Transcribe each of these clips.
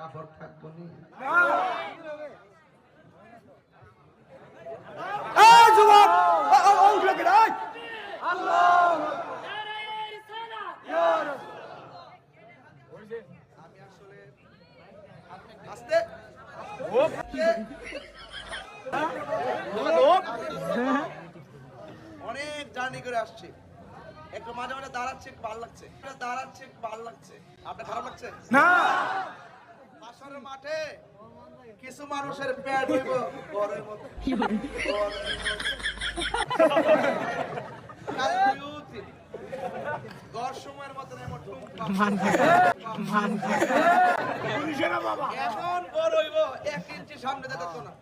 কাপড় থাকব নি। অনেক জার্নি করে আসছি। একটু মাঝে মাঝে দাঁড়াচ্ছে ভালো লাগছে। দাঁড়াচ্ছে ভালো লাগছে। আপনার খারাপ লাগছে? না। মাঠে কিছু মানুষের প্যাড হইব ঘরের মতো। এমন বড় হইব এক ইঞ্চি সামনে যেত না।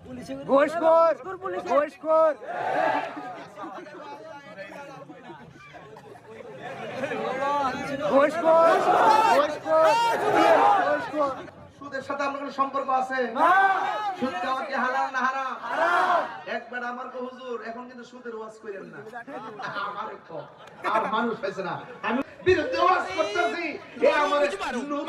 ঘোষ কর ঘোষ কর ঘোষ সুদের সাথে কোনো সম্পর্ক আছে? সুদ খাওয়া কি হালাল না হারাম? একবার আমার কো হুজুর এখন কিন্তু সুদের ওয়াজ করেন না। আমার কো আর মানুষ হয়েছে না। আমি বিরুদ্ধে ওয়াজ করতেছি। এ আমার নতুন